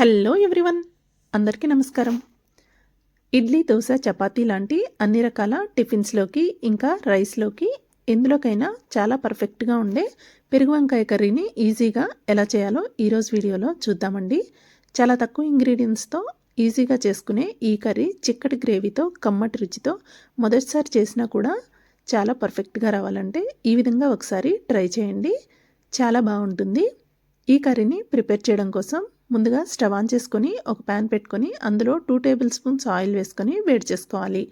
Hello everyone. అందరికీ నమస్కారం. ఇడ్లీ దోశ చపాతీ లాంటి అన్ని రకాల టిఫిన్స్లోకి ఇంకా రైస్లోకి ఎందులోకైనా చాలా పర్ఫెక్ట్గా ఉండే పెరుగు వంకాయ కర్రీని ఈజీగా ఎలా చేయాలో ఈరోజు వీడియోలో చూద్దామండి. చాలా తక్కువ ఇంగ్రీడియంట్స్తో ఈజీగా చేసుకునే ఈ కర్రీ చిక్కటి గ్రేవీతో కమ్మటి రుచితో మొదటిసారి చేసినా కూడా చాలా పర్ఫెక్ట్గా రావాలంటే ఈ విధంగా ఒకసారి ట్రై చేయండి. చాలా బాగుంటుంది. ఈ కర్రీని ప్రిపేర్ చేయడం కోసం ముందుగా స్టవ్ ఆన్ చేసుకొని ఒక ప్యాన్ పెట్టుకొని అందులో టూ టేబుల్ స్పూన్స్ ఆయిల్ వేసుకొని వేడి చేసుకోవాలి.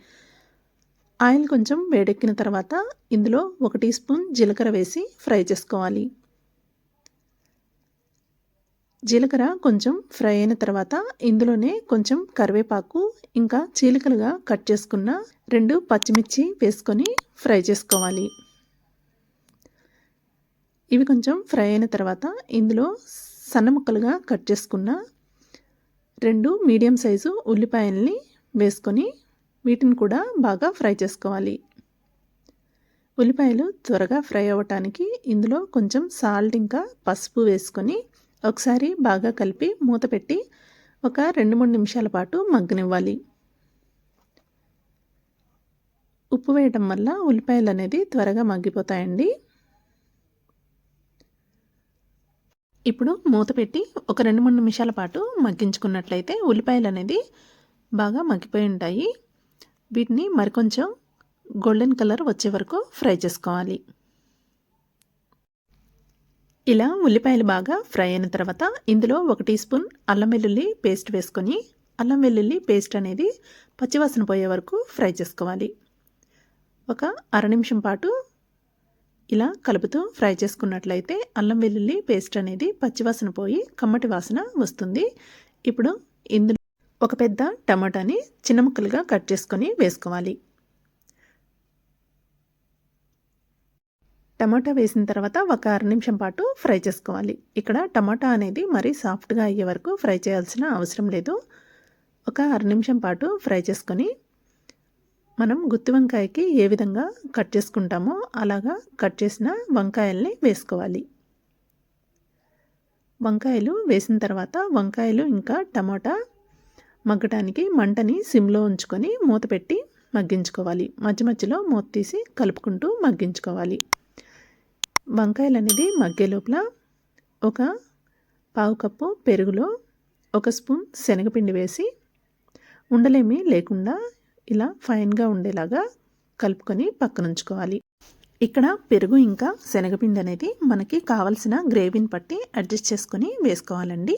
ఆయిల్ కొంచెం వేడెక్కిన తర్వాత ఇందులో ఒక టీ స్పూన్ జీలకర్ర వేసి ఫ్రై చేసుకోవాలి. జీలకర్ర కొంచెం ఫ్రై అయిన తర్వాత ఇందులోనే కొంచెం కరివేపాకు ఇంకా చీలికలుగా కట్ చేసుకున్న రెండు పచ్చిమిర్చి వేసుకొని ఫ్రై చేసుకోవాలి. ఇవి కొంచెం ఫ్రై అయిన తర్వాత ఇందులో సన్న ముక్కలుగా కట్ చేసుకున్న రెండు మీడియం సైజు ఉల్లిపాయల్ని వేసుకొని వీటిని కూడా బాగా ఫ్రై చేసుకోవాలి. ఉల్లిపాయలు త్వరగా ఫ్రై అవ్వటానికి ఇందులో కొంచెం సాల్ట్ ఇంకా పసుపు వేసుకొని ఒకసారి బాగా కలిపి మూత పెట్టి ఒక రెండు మూడు నిమిషాల పాటు మగ్గనివ్వాలి. ఉప్పు వేయటం వల్ల ఉల్లిపాయలు అనేది త్వరగా మగ్గిపోతాయండి. ఇప్పుడు మూత పెట్టి ఒక రెండు మూడు నిమిషాల పాటు మగ్గించుకున్నట్లయితే ఉల్లిపాయలు అనేది బాగా మగ్గిపోయి ఉంటాయి. వీటిని మరికొంచెం గోల్డెన్ కలర్ వచ్చే వరకు ఫ్రై చేసుకోవాలి. ఇలా ఉల్లిపాయలు బాగా ఫ్రై అయిన తర్వాత ఇందులో ఒక టీ స్పూన్ అల్లం వెల్లుల్లి పేస్ట్ వేసుకొని అల్లం వెల్లుల్లి పేస్ట్ అనేది పచ్చివాసన పోయే వరకు ఫ్రై చేసుకోవాలి. ఒక అర నిమిషం పాటు ఇలా కలుపుతూ ఫ్రై చేసుకున్నట్లయితే అల్లం వెల్లుల్లి పేస్ట్ అనేది పచ్చివాసన పోయి కమ్మటి వాసన వస్తుంది. ఇప్పుడు ఇందులో ఒక పెద్ద టమాటాని చిన్న ముక్కలుగా కట్ చేసుకొని వేసుకోవాలి. టమాటా వేసిన తర్వాత ఒక అర నిమిషం పాటు ఫ్రై చేసుకోవాలి. ఇక్కడ టమాటా అనేది మరీ సాఫ్ట్గా అయ్యే వరకు ఫ్రై చేయాల్సిన అవసరం లేదు. ఒక అర నిమిషం పాటు ఫ్రై చేసుకొని మనం గుత్తి వంకాయకి ఏ విధంగా కట్ చేసుకుంటామో అలాగా కట్ చేసిన వంకాయల్ని వేసుకోవాలి. వంకాయలు వేసిన తర్వాత వంకాయలు ఇంకా టమాటా మగ్గటానికి మంటని సిమ్లో ఉంచుకొని మూత పెట్టి మగ్గించుకోవాలి. మధ్య మధ్యలో మూత తీసి కలుపుకుంటూ మగ్గించుకోవాలి. వంకాయలు అనేది మగ్గే లోపల ఒక పావు కప్పు పెరుగులో ఒక స్పూన్ శనగపిండి వేసి ఉండలేమి లేకుండా ఇలా ఫైన్గా ఉండేలాగా కలుపుకొని పక్కనుంచుకోవాలి. ఇక్కడ పెరుగు ఇంకా శనగపిండి అనేది మనకి కావలసిన గ్రేవీని పట్టి అడ్జస్ట్ చేసుకొని వేసుకోవాలండి.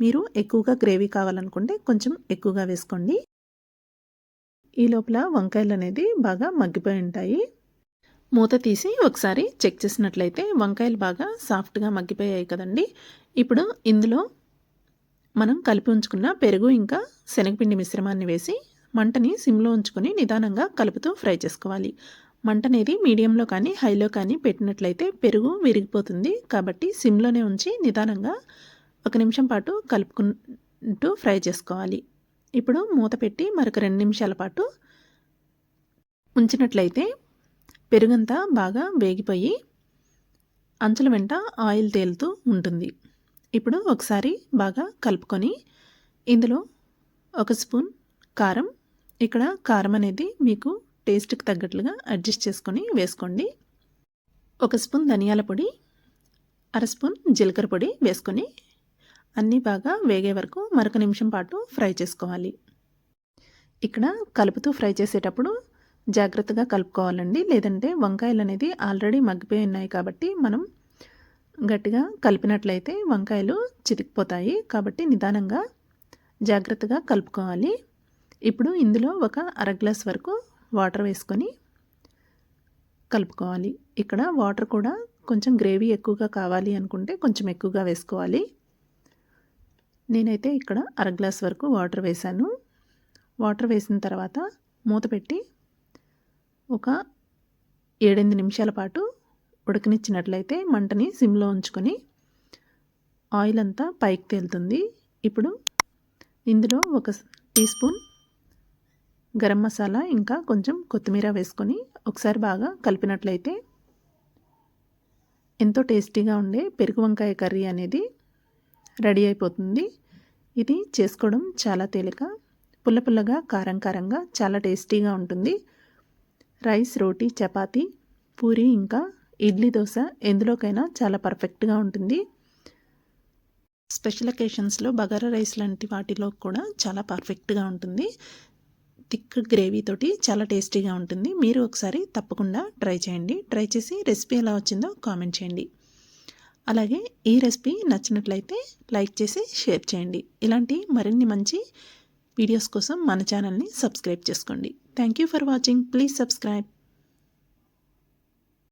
మీరు ఎక్కువగా గ్రేవీ కావాలనుకుంటే కొంచెం ఎక్కువగా వేసుకోండి. ఈ లోపల వంకాయలు అనేది బాగా మగ్గిపోయి ఉంటాయి. మూత తీసి ఒకసారి చెక్ చేసినట్లయితే వంకాయలు బాగా సాఫ్ట్గా మగ్గిపోయాయి కదండి. ఇప్పుడు ఇందులో మనం కలిపి ఉంచుకున్న పెరుగు ఇంకా శనగపిండి మిశ్రమాన్ని వేసి మంటని సిమ్లో ఉంచుకొని నిదానంగా కలుపుతూ ఫ్రై చేసుకోవాలి. మంట అనేది మీడియంలో కానీ హైలో కానీ పెట్టినట్లయితే పెరుగు విరిగిపోతుంది. కాబట్టి సిమ్లోనే ఉంచి నిదానంగా ఒక నిమిషం పాటు కలుపుకుంటూ ఫ్రై చేసుకోవాలి. ఇప్పుడు మూత పెట్టి మరొక రెండు నిమిషాల పాటు ఉంచినట్లయితే పెరుగంతా బాగా వేగిపోయి అంచుల వెంట ఆయిల్ తేలుతూ ఉంటుంది. ఇప్పుడు ఒకసారి బాగా కలుపుకొని ఇందులో ఒక స్పూన్ కారం ఇక్కడ కారం అనేది మీకు టేస్ట్కి తగ్గట్లుగా అడ్జస్ట్ చేసుకొని వేసుకోండి. ఒక స్పూన్ ధనియాల పొడి అర స్పూన్ జీలకర్ర పొడి వేసుకొని అన్నీ బాగా వేగే వరకు మరొక నిమిషం పాటు ఫ్రై చేసుకోవాలి. ఇక్కడ కలుపుతూ ఫ్రై చేసేటప్పుడు జాగ్రత్తగా కలుపుకోవాలండి. లేదంటే వంకాయలు అనేది ఆల్రెడీ మగ్గిపోయి ఉన్నాయి కాబట్టి మనం గట్టిగా కలిపినట్లయితే వంకాయలు చితికిపోతాయి కాబట్టి నిదానంగా జాగ్రత్తగా కలుపుకోవాలి. ఇప్పుడు ఇందులో ఒక అర గ్లాస్ వరకు వాటర్ వేసుకొని కలుపుకోవాలి. ఇక్కడ వాటర్ కూడా కొంచెం గ్రేవీ ఎక్కువగా కావాలి అనుకుంటే కొంచెం ఎక్కువగా వేసుకోవాలి. నేనైతే ఇక్కడ అర గ్లాస్ వరకు వాటర్ వేశాను. వాటర్ వేసిన తర్వాత మూత పెట్టి ఒక ఏడెనిమిది నిమిషాల పాటు ఉడకనిచ్చినట్లయితే మంటని సిమ్లో ఉంచుకొని ఆయిల్ అంతా పైకి తేలుతుంది. ఇప్పుడు ఇందులో ఒక టీ స్పూన్ గరం మసాలా ఇంకా కొంచెం కొత్తిమీర వేసుకొని ఒకసారి బాగా కలిపినట్లయితే ఎంతో టేస్టీగా ఉండే పెరుగు వంకాయ కర్రీ అనేది రెడీ అయిపోతుంది. ఇది చేసుకోవడం చాలా తేలిక. పుల్ల పుల్లగా కారం కారంగా చాలా టేస్టీగా ఉంటుంది. రైస్ రోటీ చపాతీ పూరి ఇంకా ఇడ్లీ దోశ ఎందులోకైనా చాలా పర్ఫెక్ట్గా ఉంటుంది. స్పెషల్ అకేషన్స్లో బగారా రైస్ లాంటి వాటిలో కూడా చాలా పర్ఫెక్ట్గా ఉంటుంది. థిక్ గ్రేవీ తోటి చాలా టేస్టీగా ఉంటుంది. మీరు ఒకసారి తప్పకుండా ట్రై చేయండి. ట్రై చేసి రెసిపీ ఎలా వచ్చిందో కామెంట్ చేయండి. అలాగే ఈ రెసిపీ నచ్చినట్లయితే లైక్ చేసి షేర్ చేయండి. ఇలాంటి మరిన్ని మంచి వీడియోస్ కోసం మన ఛానల్ని సబ్స్క్రైబ్ చేసుకోండి. Thank you for watching please subscribe